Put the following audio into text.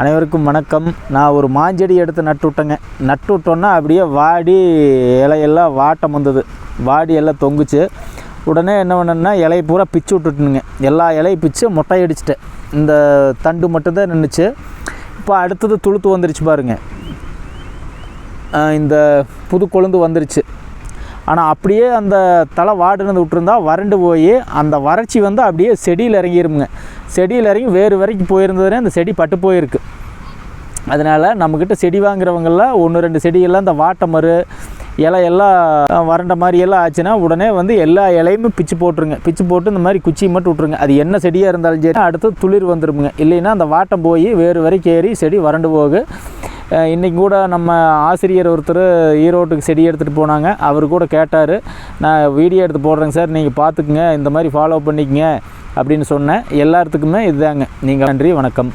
அனைவருக்கும் வணக்கம். நான் ஒரு மாஞ்செடி எடுத்து நட்டு விட்டேங்க நட்டு அப்படியே வாடி இலையெல்லாம் வாட்டம் வந்தது. வாடி எல்லாம் தொங்குச்சு. உடனே என்ன பண்ணேன்னா இலையை பூரா பிச்சு விட்டுட்டுனுங்க. எல்லா இலையும் பிச்சு மொட்டை அடிச்சிட்டேன் இந்த தண்டு மட்டும்தான் நின்றுச்சு இப்போ அடுத்தது துளுத்து வந்துருச்சு பாருங்க. இந்த புது கொழுந்து வந்துருச்சு. ஆனால் அப்படியே அந்த தலை வாடுனது விட்டுருந்தா வறண்டு போய் அந்த வறட்சி வந்து அப்படியே செடியில் இறங்கிருமுங்க. செடியில் இறங்கி வேறு வரைக்கும் போயிருந்ததுனே அந்த செடி பட்டு போயிருக்கு. அதனால் நம்மக்கிட்ட செடி வாங்குறவங்கெல்லாம் ஒன்று ரெண்டு செடியெல்லாம் இந்த வாட்டமரு இலையெல்லாம் வறண்ட மாதிரி எல்லாம் ஆச்சுன்னா உடனே வந்து எல்லா இலையுமே பிச்சு போட்டுருங்க. பிச்சு போட்டு இந்த மாதிரி குச்சி மட்டும் விட்ருங்க அது என்ன செடியாக இருந்தாலும் சரி அடுத்து துளிர் வந்துருமுங்க. இல்லைன்னா அந்த வாட்டம் போய் வேறு வரைக்கும் ஏறி செடி வறண்டு போகு. இன்றைக்கி கூட நம்ம ஆசிரியர் ஒருத்தர் ஈரோட்டுக்கு செடி எடுத்துகிட்டு போனாங்க. அவர் கூட கேட்டார். நான் வீடியோ எடுத்து போடுறேங்க சார் நீங்கள் பார்த்துக்குங்க இந்த மாதிரி ஃபாலோ பண்ணிக்கங்க அப்படின்னு சொன்னேன். எல்லாத்துக்குமே இதுதாங்க. நீங்கள் நன்றி வணக்கம்.